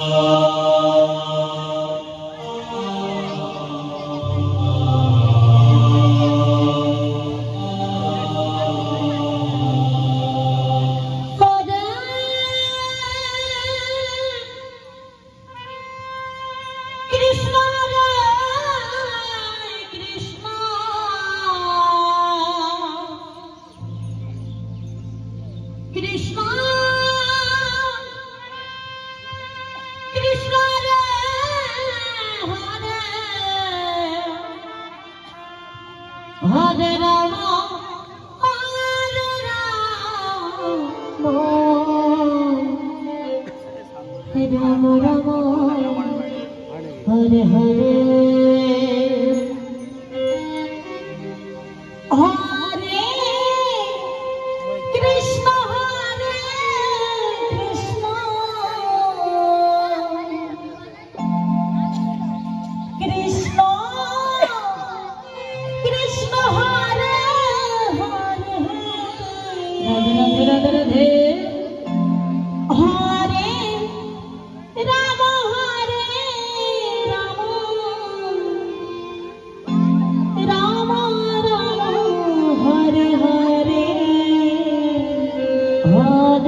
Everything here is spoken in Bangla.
রাম কৃষ্ণ। কৃষ্ণ